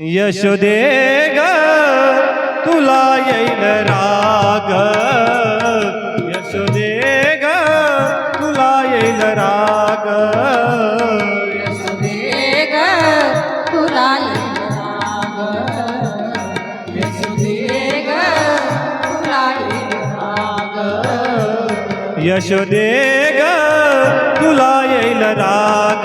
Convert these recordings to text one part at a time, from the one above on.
यशोदे ग तुला येईल राग. यशोदे ग तुला येईल राग. यशोदेग तुला येईल राग यशोदेग तुला येईल राग. यशोदे ग तुला येईल राग. यशोदे ग तुला येईल राग.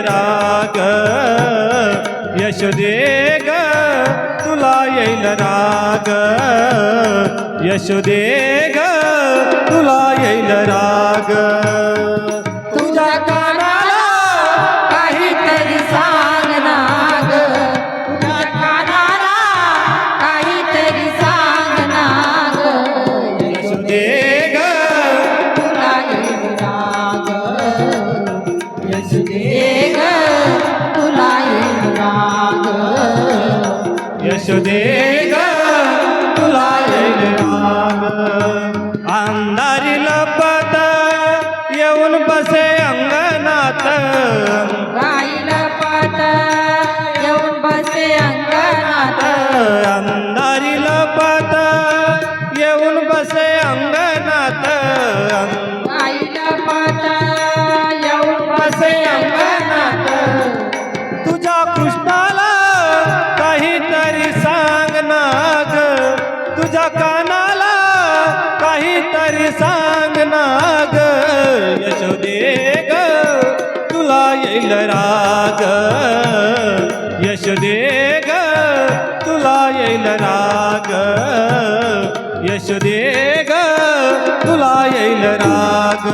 राग यशोदे ग तुला येईल राग. यशोदे ग तुला येईल राग. यशोदे ग तुला येईल राग यशोदे ग तुला येईल अंधारी लपत येऊन बसे अंगणात गाईला पाट येऊन बसे अंगणात अंधारी लपत येऊन बसे अंगणात. यश यशोदे ग तुला येईल राग.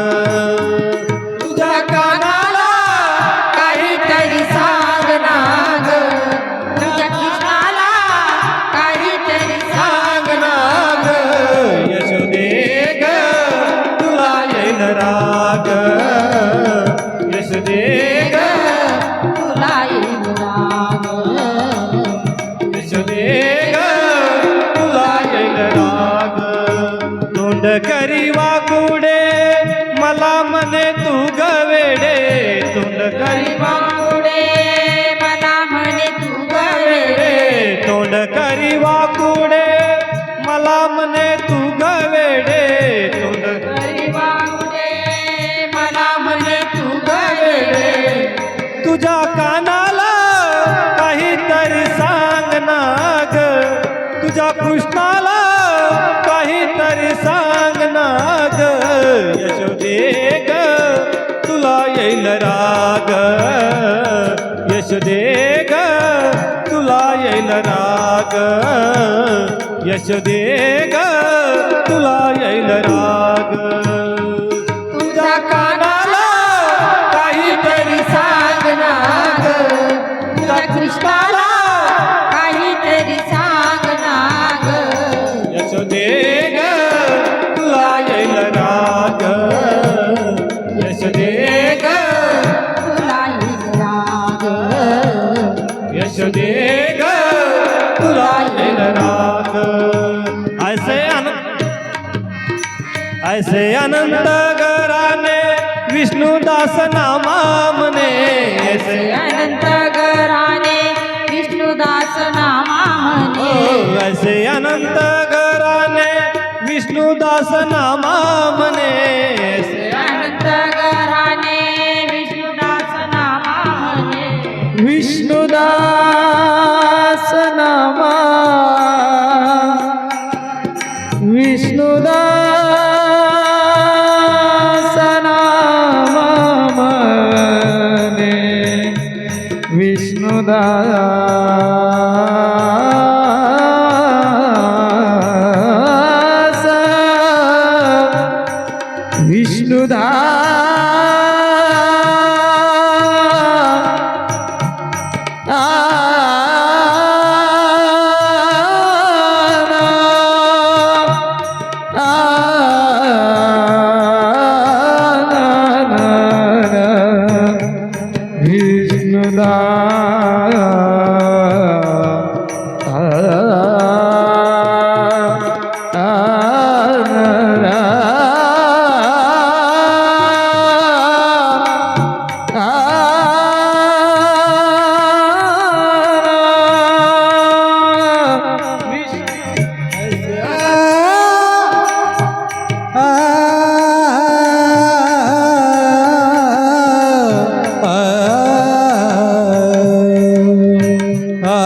तुझ्या कानाला काहीतरी सांग ना ग तुझ्या कृष्णाला काहीतरी सांग ना ग यशोदे ग, तुला येईल राग. यशोदे ग, तुला येईल राग. यशोदे ग ग यशोदे ग तुला येईल राग. ग तुला येईल राग ग तुला येईल राग. ऐसे अनंत ऐसे अनंत घराने विष्णुदास नामामने. ऐसे अनंत विष्णुदास नामा म्हणे. विष्णुदास नामा म्हणे. विष्णुदास नामा विष्णुदास नामा না Ah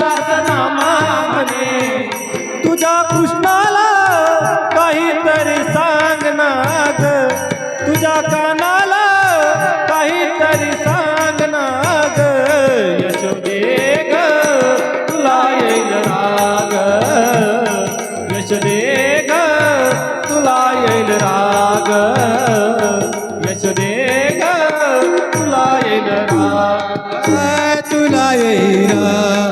विष्णुदास नामा तुझ्या कृष्णाला काहीतरी सांग ना ग तुझ्या कानाला काहीतरी सांग ना ग यशोदे ग तुला येईल राग. यशोदे ग तुला येईल राग. यशोदे ग तुला येईल राग. तुला येईल राग.